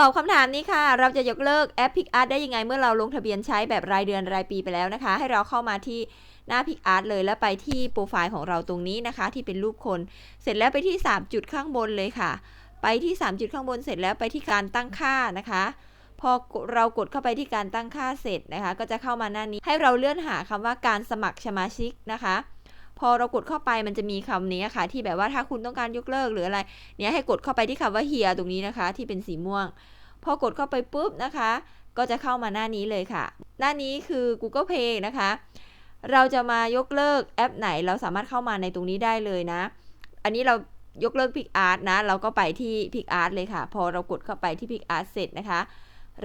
ตอบคำถามนี้ค่ะ เราจะยกเลิกแอป PickArt ได้ยังไงเมื่อเราลงทะเบียนใช้แบบรายเดือนรายปีไปแล้วนะคะ ให้เราเข้ามาที่หน้า PickArt เลยแล้วไปที่โปรไฟล์ของเราตรงนี้นะคะ ที่เป็นรูปคน เสร็จแล้วไปที่ 3 จุดข้างบนเลยค่ะ ไปที่ 3 จุดข้างบนเสร็จแล้วไปที่การตั้งค่านะคะ พอเรากดเข้าไปที่การตั้งค่าเสร็จนะคะ ก็จะเข้ามาหน้านี้ให้เราเลื่อนหาคำว่าการสมัครสมาชิกนะคะ พอเรากดเข้าไปมันจะมีคำนี้ค่ะ ที่แบบว่าถ้าคุณต้องการยกเลิกหรืออะไร เนี่ยให้กดเข้าไปที่คำว่าเฮียตรงนี้นะคะ ที่เป็นสีม่วง พอกดเข้าไปปุ๊บนะคะ ก็จะเข้ามาหน้านี้เลยค่ะ หน้านี้คือ Google Play นะคะ เราจะมายกเลิกแอปไหน เราสามารถเข้ามาในตรงนี้ได้เลยนะ อันนี้เรายกเลิก PickArt นะ เราก็ไปที่ PickArt เลยค่ะ พอเรากดเข้าไปที่ PickArt เสร็จนะคะ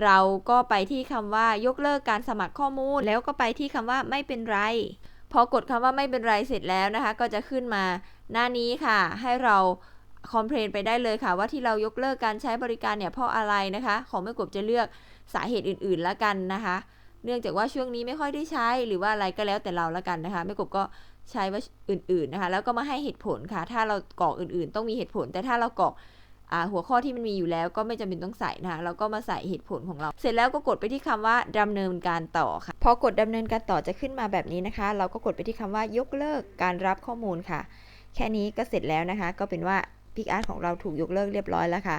เราก็ไปที่คำว่ายกเลิกการสมัครข้อมูล แล้วก็ไปที่คำว่าไม่เป็นไร พอกดคำว่าไม่เป็นไรเสร็จแล้วนะคะ ก็จะขึ้นมาหน้านี้ค่ะ ให้เราคอมเพลนไปได้เลยค่ะ ว่าที่เรายกเลิกการใช้บริการเนี่ยเพราะอะไรนะคะ ของแม่กบจะเลือกสาเหตุอื่นๆละกันนะคะ เนื่องจากว่าช่วงนี้ไม่ค่อยได้ใช้หรือว่าอะไรก็แล้วแต่เราละกันนะคะแม่กบก็ใช้ว่าอื่นๆนะคะ แล้วก็มาให้เหตุผลค่ะ ถ้าเรากรอกอื่นๆ ต้องมีเหตุผล แต่ถ้าเรากรอก หัวข้อที่มันมีอยู่แล้วก็ไม่จำเป็นต้องใส่นะคะเราก็มาใส่เหตุผลของเรา เสร็จแล้วก็กดไปที่คำว่าดำเนินการต่อค่ะพอกดดำเนินการต่อจะขึ้นมาแบบนี้นะคะ เราก็กดไปที่คำว่ายกเลิกการรับข้อมูลค่ะ แค่นี้ก็เสร็จแล้วนะคะ ก็เป็นว่าพิกอาร์ตของเราถูกยกเลิกเรียบร้อยแล้วค่ะ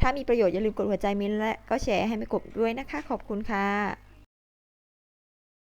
ถ้ามีประโยชน์อย่าลืมกดหัวใจมินและก็แชร์ให้ไม่กบด้วยนะคะ ขอบคุณค่ะ